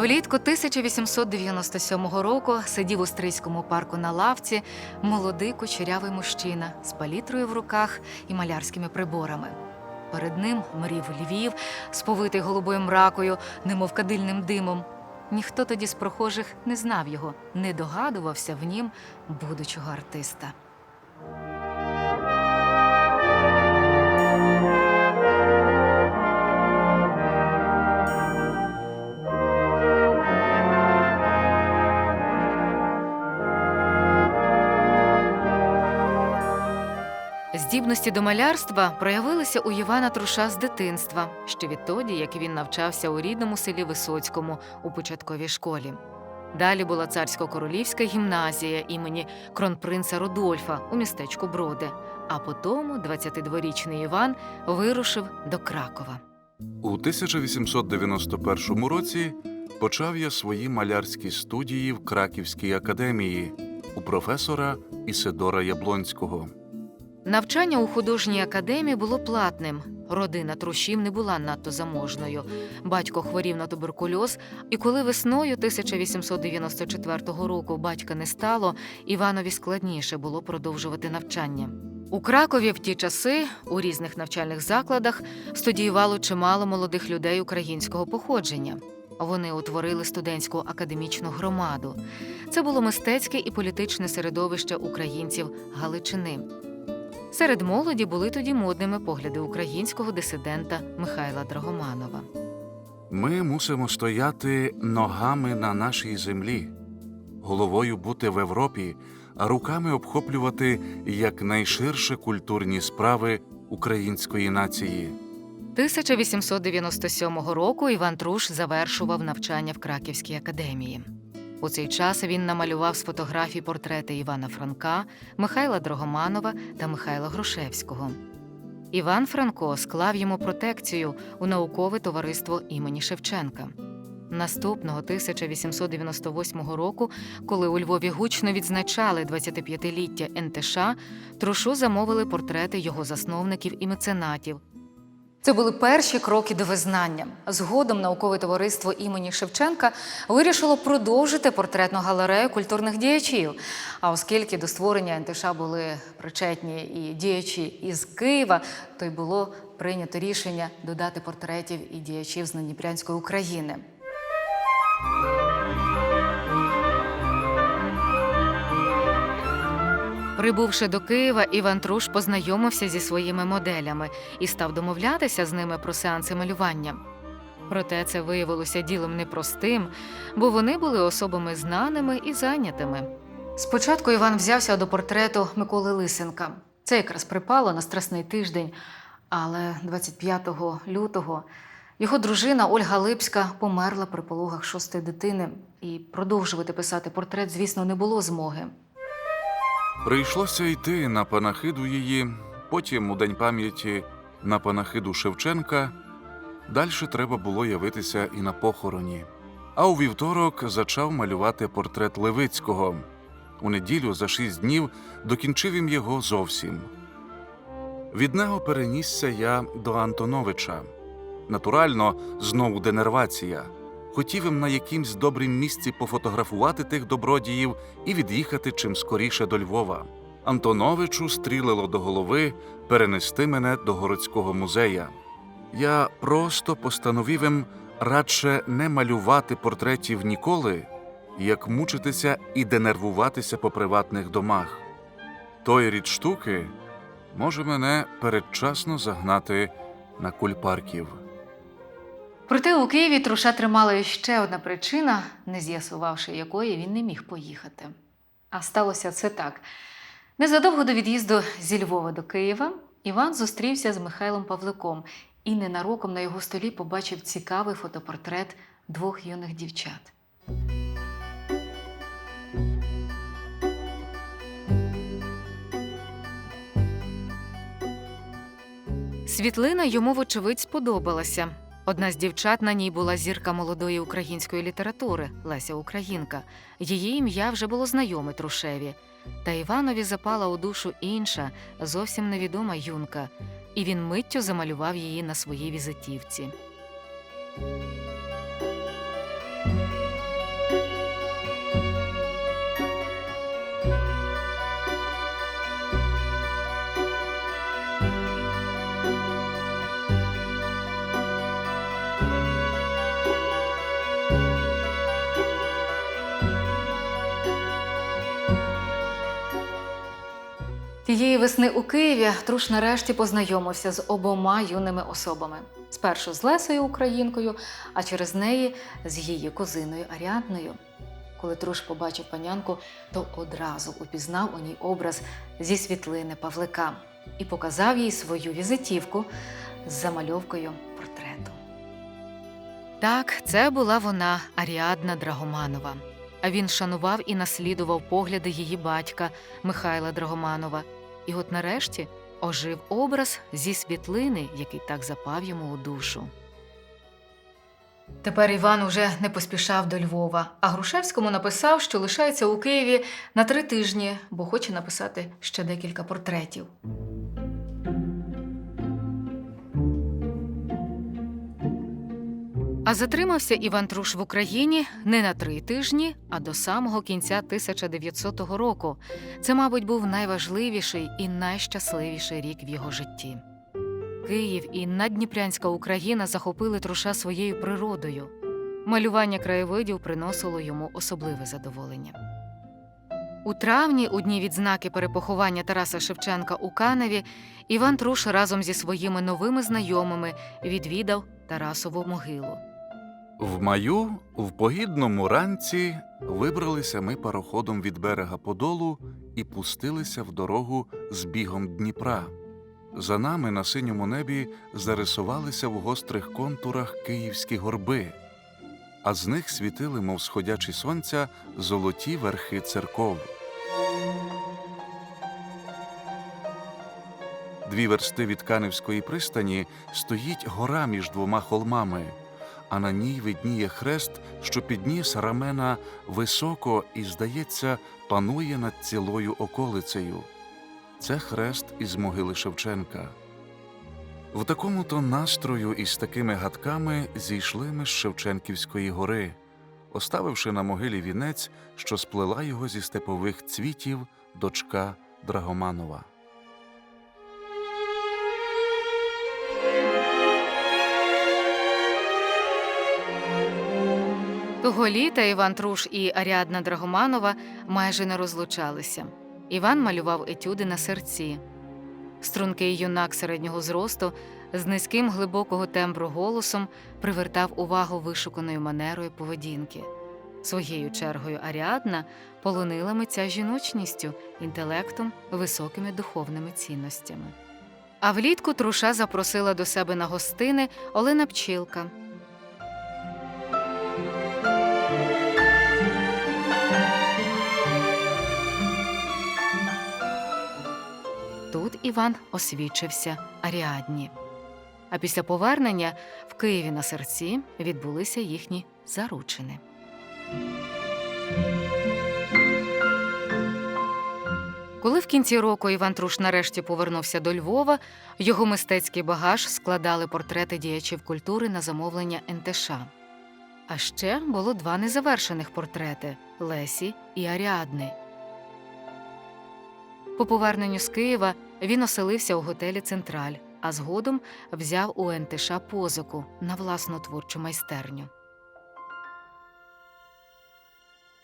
Влітку 1897 року сидів у стрийському парку на лавці молодий кучерявий мужчина з палітрою в руках і малярськими приборами. Перед ним мрів Львів, сповитий голубою мракою, немов кадильним димом. Ніхто тоді з прохожих не знав його, не догадувався в нім будучого артиста. Здібності до малярства проявилися у Івана Труша з дитинства, ще відтоді, як він навчався у рідному селі Висоцькому у початковій школі. Далі була царсько-королівська гімназія імені кронпринца Рудольфа у містечку Броди, а потому 22-річний Іван вирушив до Кракова. У 1891 році почав я свої малярські студії в Краківській академії у професора Ісидора Яблонського. Навчання у художній академії було платним. Родина трушів не була надто заможною. Батько хворів на туберкульоз, і коли весною 1894 року батька не стало, Іванові складніше було продовжувати навчання. У Кракові в ті часи у різних навчальних закладах студіювало чимало молодих людей українського походження. Вони утворили студентську академічну громаду. Це було мистецьке і політичне середовище українців Галичини. Серед молоді були тоді модними погляди українського дисидента Михайла Драгоманова. Ми мусимо стояти ногами на нашій землі, головою бути в Європі, а руками обхоплювати якнайширше культурні справи української нації. 1897 року Іван Труш завершував навчання в Краківській академії. У цей час він намалював з фотографій портрети Івана Франка, Михайла Драгоманова та Михайла Грушевського. Іван Франко склав йому протекцію у наукове товариство імені Шевченка. Наступного 1898 року, коли у Львові гучно відзначали 25-ліття НТШ, Трушу замовили портрети його засновників і меценатів. Це були перші кроки до визнання. Згодом наукове товариство імені Шевченка вирішило продовжити портретну галерею культурних діячів. А оскільки до створення НТШ були причетні і діячі із Києва, то й було прийнято рішення додати портретів і діячів з Надніпрянської України. Прибувши до Києва, Іван Труш познайомився зі своїми моделями і став домовлятися з ними про сеанси малювання. Проте це виявилося ділом непростим, бо вони були особами знаними і зайнятими. Спочатку Іван взявся до портрету Миколи Лисенка. Це якраз припало на страсний тиждень, але 25 лютого його дружина Ольга Липська померла при пологах шостої дитини, і продовжувати писати портрет, звісно, не було змоги. Прийшлося йти на панахиду її, потім у День пам'яті на панахиду Шевченка. Дальше треба було явитися і на похороні. А у вівторок зачав малювати портрет Левицького. У неділю за шість днів докінчив їм його зовсім. Від нього перенісся я до Антоновича. Натурально, знову денервація. Хотів їм на якимсь добрім місці пофотографувати тих добродіїв і від'їхати чим скоріше до Львова. Антоновичу стрілило до голови перенести мене до городського музея. Я просто постановив їм радше не малювати портретів ніколи, як мучитися і денервуватися по приватних домах. Той рід штуки може мене передчасно загнати на кульпарків. Проте у Києві Труша тримала ще одна причина, не з'ясувавши якої він не міг поїхати. А сталося це так. Незадовго до від'їзду зі Львова до Києва Іван зустрівся з Михайлом Павликом і ненароком на його столі побачив цікавий фотопортрет двох юних дівчат. Світлина йому, вочевидь, сподобалася. Одна з дівчат на ній була зірка молодої української літератури Леся Українка. Її ім'я вже було знайоме Трушеві. Та Іванові запала у душу інша, зовсім невідома юнка, і він миттю замалював її на своїй візитівці. Тієї весни у Києві Труш нарешті познайомився з обома юними особами. Спершу з Лесою Українкою, а через неї з її кузиною Аріадною. Коли Труш побачив панянку, то одразу упізнав у ній образ зі світлини Павлика і показав їй свою візитівку з замальовкою портрету. Так, це була вона, Аріадна Драгоманова. А він шанував і наслідував погляди її батька Михайла Драгоманова. І от нарешті ожив образ зі світлини, який так запав йому у душу. Тепер Іван уже не поспішав до Львова, а Грушевському написав, що лишається у Києві на три тижні, бо хоче написати ще декілька портретів. А затримався Іван Труш в Україні не на три тижні, а до самого кінця 1900 року. Це, мабуть, був найважливіший і найщасливіший рік в його житті. Київ і наддніпрянська Україна захопили Труша своєю природою. Малювання краєвидів приносило йому особливе задоволення. У травні, у дні відзнаки перепоховання Тараса Шевченка у Каневі, Іван Труш разом зі своїми новими знайомими відвідав Тарасову могилу. В маю, в погідному ранці, вибралися ми пароходом від берега Подолу і пустилися в дорогу з бігом Дніпра. За нами на синьому небі зарисувалися в гострих контурах київські горби, а з них світили, мов сходячі сонця, золоті верхи церков. Дві версти від Каневської пристані стоїть гора між двома холмами, а на ній видніє хрест, що підніс рамена високо і, здається, панує над цілою околицею. Це хрест із могили Шевченка. В такому то настрою і з такими гадками зійшли ми з Шевченківської гори, оставивши на могилі вінець, що сплела його зі степових цвітів дочка Драгоманова. Того літа Іван Труш і Аріадна Драгоманова майже не розлучалися. Іван малював етюди на серці. Стрункий юнак середнього зросту з низьким глибокого тембру голосом привертав увагу вишуканою манерою поведінки. Своєю чергою Аріадна полонила митця жіночністю, інтелектом, високими духовними цінностями. А влітку Труша запросила до себе на гостини Олена Пчілка. Іван освічився Аріадні. А після повернення в Києві на серці відбулися їхні заручини. Коли в кінці року Іван Труш нарешті повернувся до Львова, його мистецький багаж складали портрети діячів культури на замовлення НТШ. А ще було два незавершених портрети Лесі і Аріадни. По поверненню з Києва він оселився у готелі Централь, а згодом взяв у НТШ позику на власну творчу майстерню.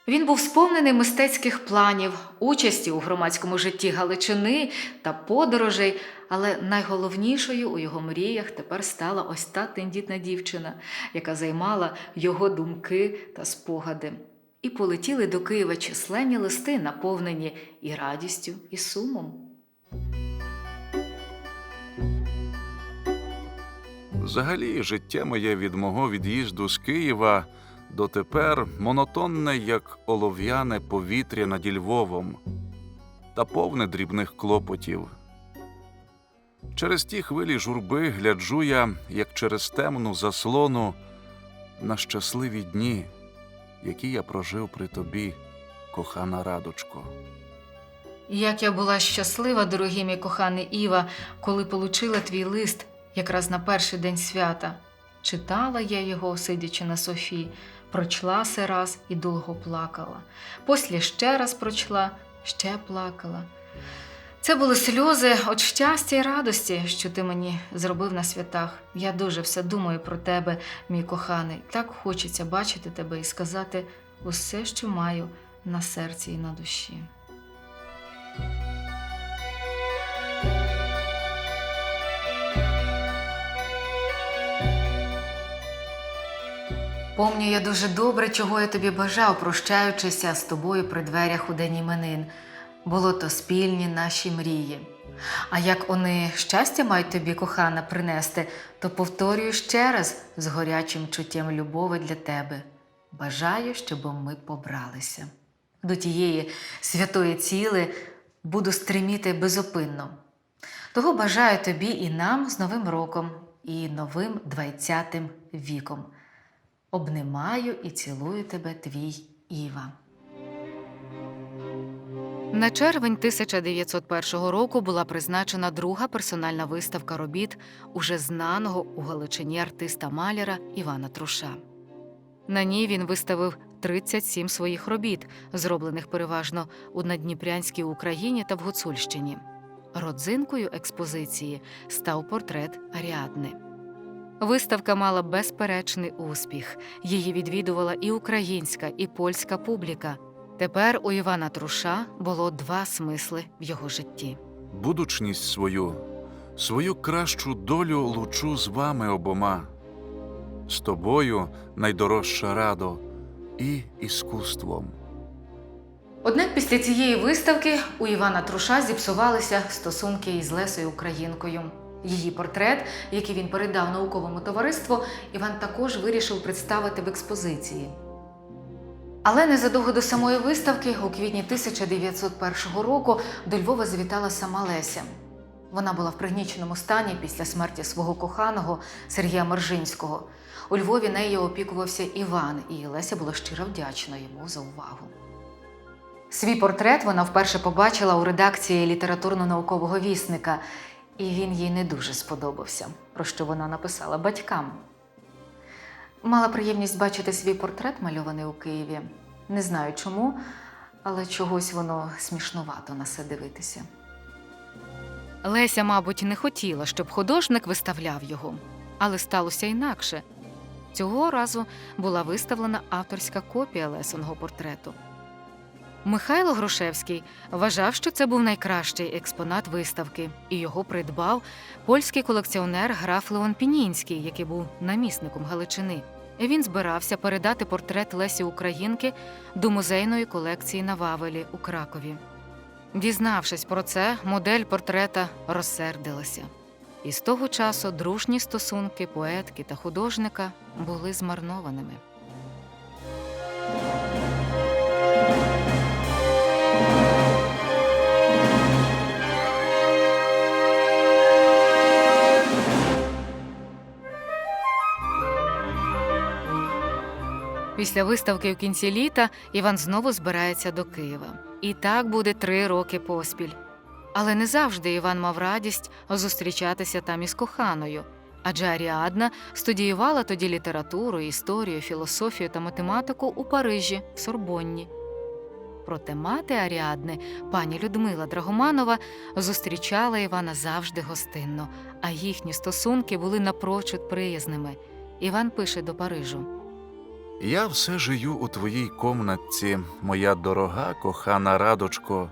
Він був сповнений мистецьких планів, участі у громадському житті Галичини та подорожей, але найголовнішою у його мріях тепер стала ось та тендітна дівчина, яка займала його думки та спогади. І полетіли до Києва численні листи, наповнені і радістю, і сумом. Взагалі, життя моє від мого від'їзду з Києва дотепер монотонне, як олов'яне повітря над Львовом, та повне дрібних клопотів. Через ті хвилі журби гляджу я, як через темну заслону, на щасливі дні, які я прожив при тобі, кохана радочко. Як я була щаслива, дорогий мій коханий Іва, коли получила твій лист якраз на перший день свята. Читала я його, сидячи на софі, прочла се раз і довго плакала. Послі ще раз прочла, ще плакала. Це були сльози від щастя і радості, що ти мені зробив на святах. Я дуже все думаю про тебе, мій коханий. Так хочеться бачити тебе і сказати усе, що маю на серці і на душі. Помню я дуже добре, чого я тобі бажав, прощаючися з тобою при дверях у день іменин. Було то спільні наші мрії. А як вони щастя мають тобі, кохана, принести, то повторюю ще раз з горячим чуттям любові для тебе. Бажаю, щоб ми побралися. До тієї святої ціли буду стриміти безупинно. Того бажаю тобі і нам з Новим роком, і новим двадцятим віком. Обнимаю і цілую тебе, твій Іва. На червень 1901 року була призначена друга персональна виставка робіт уже знаного у Галичині артиста маляра Івана Труша. На ній він виставив 37 своїх робіт, зроблених переважно у Надніпрянській Україні та в Гуцульщині. Родзинкою експозиції став портрет Аріадни. Виставка мала безперечний успіх. Її відвідувала і українська, і польська публіка. Тепер у Івана Труша було два смисли в його житті. Будучність свою, свою кращу долю лучу з вами обома. З тобою найдорожча радо і іскусством. Однак після цієї виставки у Івана Труша зіпсувалися стосунки із Лесою Українкою. Її портрет, який він передав науковому товариству, Іван також вирішив представити в експозиції. Але незадовго до самої виставки, у квітні 1901 року, до Львова завітала сама Леся. Вона була в пригніченому стані після смерті свого коханого Сергія Мержинського. У Львові нею опікувався Іван, і Леся була щиро вдячна йому за увагу. Свій портрет вона вперше побачила у редакції літературно-наукового вісника, і він їй не дуже сподобався, про що вона написала батькам. Мала приємність бачити свій портрет, мальований у Києві. Не знаю чому, але чогось воно смішнувато на це дивитися. Леся, мабуть, не хотіла, щоб художник виставляв його, але сталося інакше. Цього разу була виставлена авторська копія Лесоного портрету. Михайло Грушевський вважав, що це був найкращий експонат виставки, і його придбав польський колекціонер граф Леон Пінінський, який був намісником Галичини. Він збирався передати портрет Лесі Українки до музейної колекції на Вавелі у Кракові. Дізнавшись про це, модель портрета розсердилася. І з того часу дружні стосунки поетки та художника були змарнованими. Після виставки у кінці літа Іван знову збирається до Києва. І так буде три роки поспіль. Але не завжди Іван мав радість зустрічатися там із коханою, адже Аріадна студіювала тоді літературу, історію, філософію та математику у Парижі в Сорбонні. Проте мати Аріадни, пані Людмила Драгоманова, зустрічала Івана завжди гостинно, а їхні стосунки були напрочуд приязними. Іван пише до Парижу. Я все жию у твоїй комнатці, моя дорога, кохана радочко,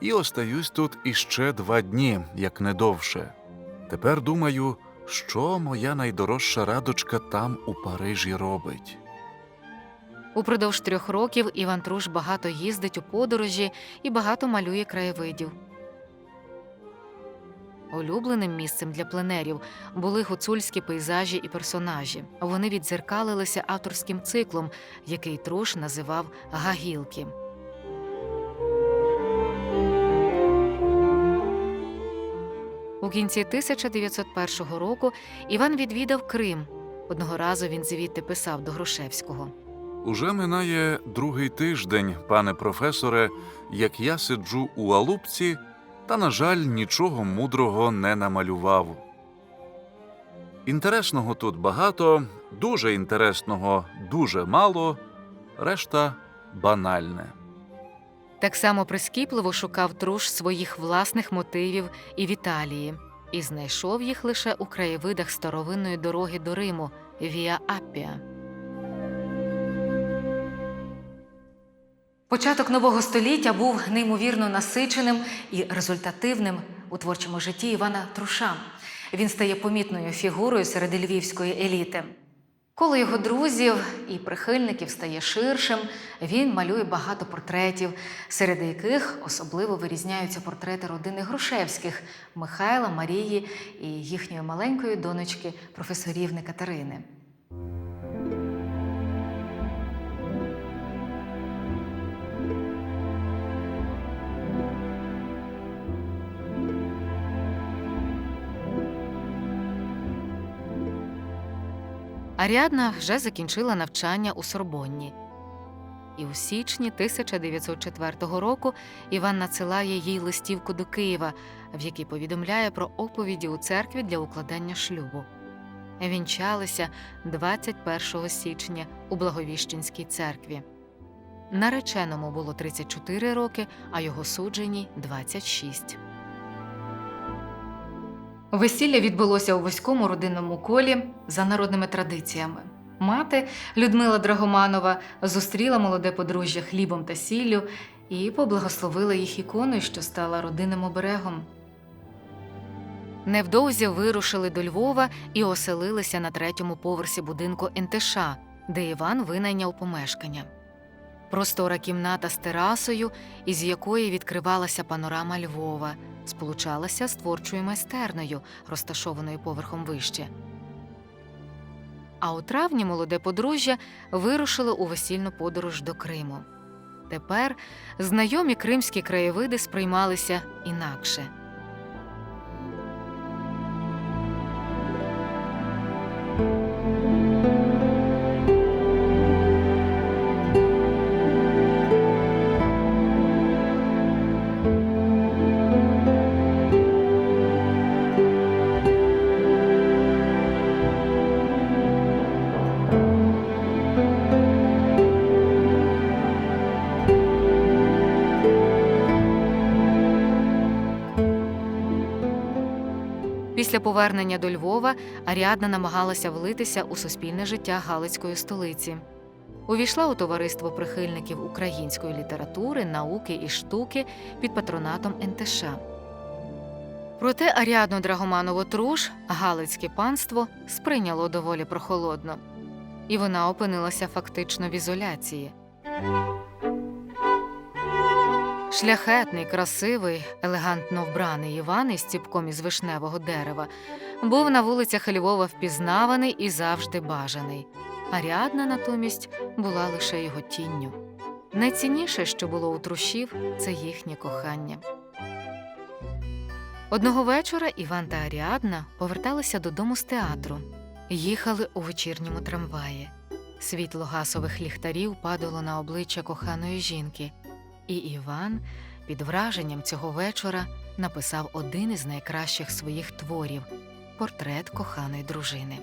і остаюсь тут іще два дні, як не довше. Тепер думаю, що моя найдорожча радочка там у Парижі робить. Упродовж трьох років Іван Труш багато їздить у подорожі і багато малює краєвидів. Улюбленим місцем для пленерів були гуцульські пейзажі і персонажі. Вони віддзеркалилися авторським циклом, який Труш називав Гагілки. У кінці 1901 року Іван відвідав Крим. Одного разу він звідти писав до Грушевського. Уже минає другий тиждень, пане професоре, як я сиджу у Алупці, та, на жаль, нічого мудрого не намалював. Інтересного тут багато, дуже інтересного дуже мало, решта банальне. Так само прискіпливо шукав Труш своїх власних мотивів і в Італії, і знайшов їх лише у краєвидах старовинної дороги до Риму Віа Аппія. Початок нового століття був неймовірно насиченим і результативним у творчому житті Івана Труша. Він стає помітною фігурою серед львівської еліти. Коло його друзів і прихильників стає ширшим, він малює багато портретів, серед яких особливо вирізняються портрети родини Грушевських Михайла, Марії і їхньої маленької донечки, професорівни Катерини. Аріадна вже закінчила навчання у Сорбонні. І у січні 1904 року Іван надсилає їй листівку до Києва, в якій повідомляє про оповіді у церкві для укладання шлюбу. Вінчалися 21 січня у Благовіщенській церкві. Нареченому було 34 роки, а його судженій 26. Весілля відбулося у вузькому родинному колі за народними традиціями. Мати Людмила Драгоманова зустріла молоде подружжя хлібом та сіллю і поблагословила їх іконою, що стала родинним оберегом. Невдовзі вирушили до Львова і оселилися на третьому поверсі будинку НТШ, де Іван винайняв помешкання. Простора кімната з терасою, із якої відкривалася панорама Львова, сполучалася з творчою майстернею, розташованою поверхом вище. А у травні молоде подружжя вирушило у весільну подорож до Криму. Тепер знайомі кримські краєвиди сприймалися інакше. Після повернення до Львова Аріадна намагалася влитися у суспільне життя Галицької столиці. Увійшла у товариство прихильників української літератури, науки і штуки під патронатом НТШ. Проте Аріадну Драгоманову Труш Галицьке панство сприйняло доволі прохолодно, і вона опинилася фактично в ізоляції. Шляхетний, красивий, елегантно вбраний Іван із ціпком із вишневого дерева був на вулицях Львова впізнаваний і завжди бажаний. Аріадна натомість була лише його тінню. Найцінніше, що було у трушів, це їхнє кохання. Одного вечора Іван та Аріадна поверталися додому з театру. Їхали у вечірньому трамваї. Світло гасових ліхтарів падало на обличчя коханої жінки. І Іван під враженням цього вечора написав один із найкращих своїх творів портрет коханої дружини.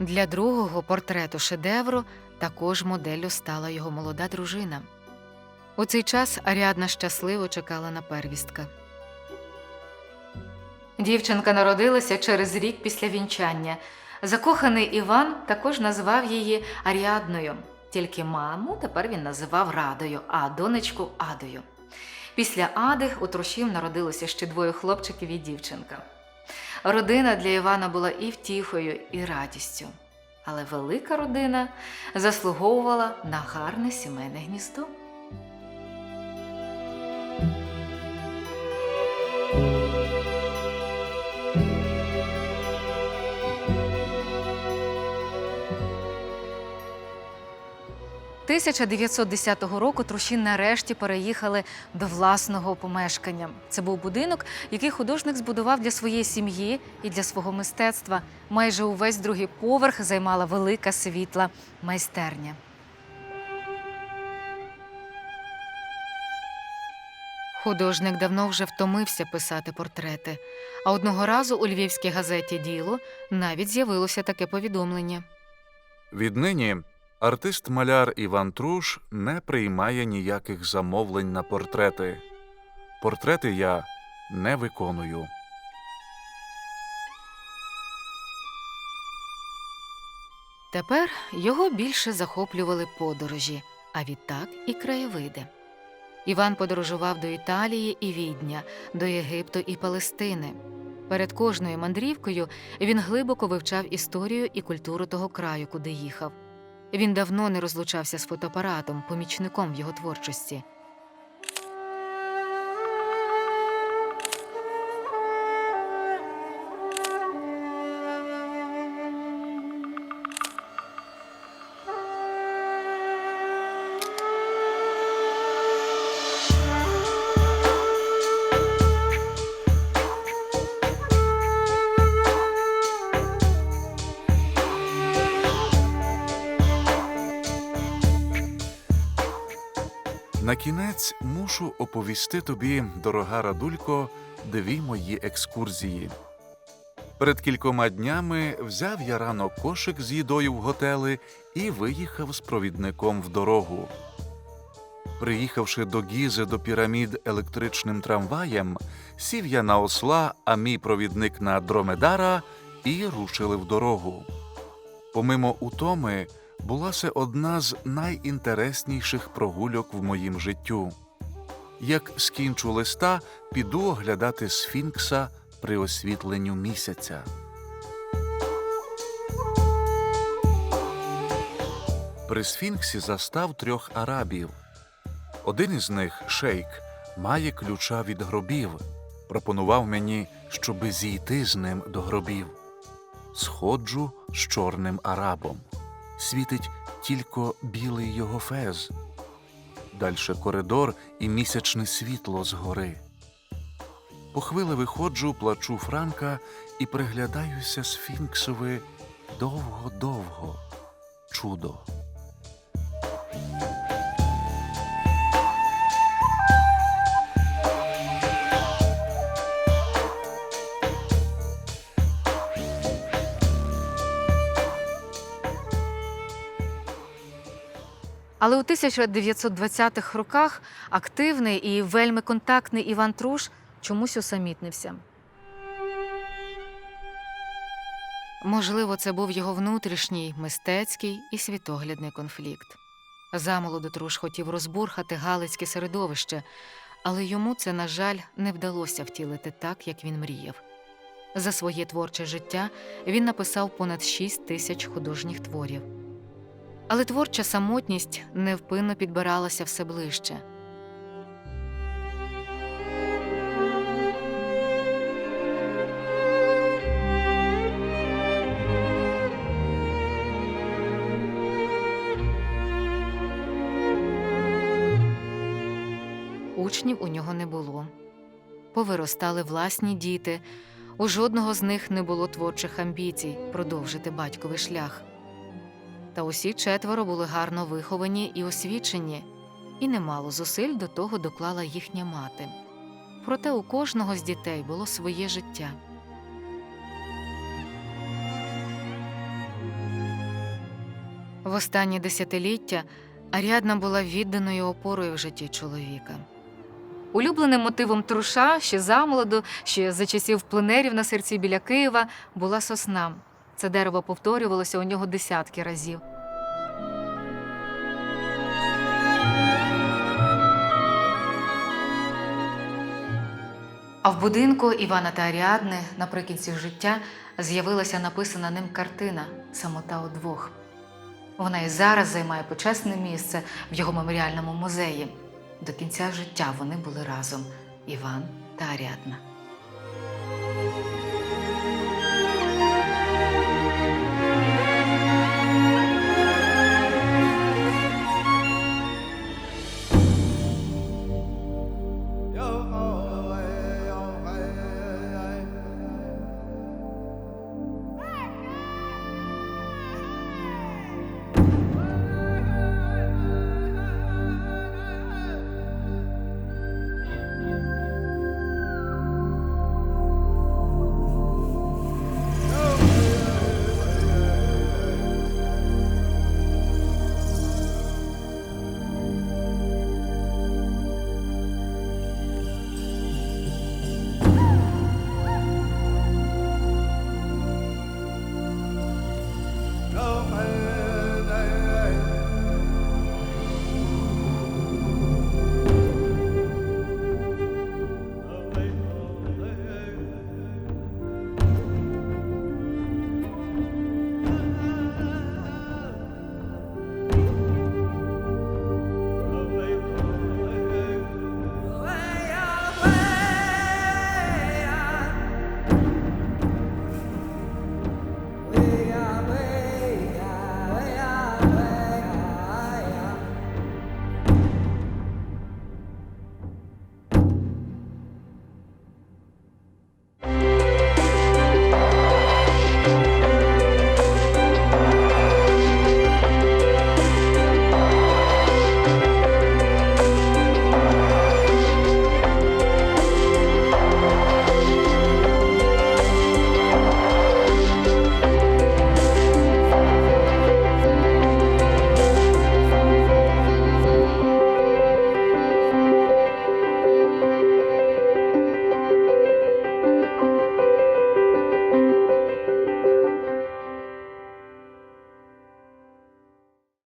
Для другого портрету шедевру також моделлю стала його молода дружина. У цей час Аріадна щасливо чекала на первістка. Дівчинка народилася через рік після вінчання. Закоханий Іван також назвав її Аріадною. Тільки маму тепер він називав Радою, а донечку Адою. Після Ади у Трушів народилося ще двоє хлопчиків і дівчинка. Родина для Івана була і втіхою, і радістю. Але велика родина заслуговувала на гарне сімейне гніздо. – 1910 року Труші нарешті переїхали до власного помешкання. Це був будинок, який художник збудував для своєї сім'ї і для свого мистецтва. Майже увесь другий поверх займала велика світла майстерня. Художник давно вже втомився писати портрети, а одного разу у львівській газеті Діло навіть з'явилося таке повідомлення. Віднині артист-маляр Іван Труш не приймає ніяких замовлень на портрети. Портрети я не виконую. Тепер його більше захоплювали подорожі, а відтак і краєвиди. Іван подорожував до Італії і Відня, до Єгипту і Палестини. Перед кожною мандрівкою він глибоко вивчав історію і культуру того краю, куди їхав. Він давно не розлучався з фотоапаратом, помічником в його творчості. Кінець мушу оповісти тобі, дорога Радулько, дві мої екскурзії. Перед кількома днями взяв я рано кошик з їдою в готели і виїхав з провідником в дорогу. Приїхавши до Гізи до пірамід електричним трамваєм, сів я на осла, а мій провідник на дромедара, і рушили в дорогу. Помимо утоми, була це одна з найінтересніших прогульок в моїм життю. Як скінчу листа, піду оглядати сфінкса при освітленню місяця. При сфінксі застав трьох арабів. Один із них, шейк, має ключа від гробів. Пропонував мені, щоби зійти з ним до гробів. Сходжу з чорним арабом. Світить тільки білий його фез. Дальше коридор і місячне світло згори. По хвили виходжу, плачу Франка і приглядаюся сфінксови довго-довго. Чудо. Але у 1920-х роках активний і вельми контактний Іван Труш чомусь усамітнився. Можливо, це був його внутрішній мистецький і світоглядний конфлікт. Замолоду Труш хотів розбурхати галицьке середовище, але йому це, на жаль, не вдалося втілити так, як він мріяв. За своє творче життя він написав понад 6 тисяч художніх творів. Але творча самотність невпинно підбиралася все ближче. Учнів у нього не було. Повиростали власні діти. У жодного з них не було творчих амбіцій продовжити батьковий шлях. Та усі четверо були гарно виховані і освічені, і немало зусиль до того доклала їхня мати. Проте у кожного з дітей було своє життя. В останні десятиліття Аріадна була відданою опорою в житті чоловіка. Улюбленим мотивом труша ще замолоду, ще за часів пленерів на серці біля Києва була сосна. Це дерево повторювалося у нього десятки разів. А в будинку Івана та Аріадни наприкінці життя з'явилася написана ним картина Самота удвох. Вона і зараз займає почесне місце в його меморіальному музеї. До кінця життя вони були разом Іван та Аріадна.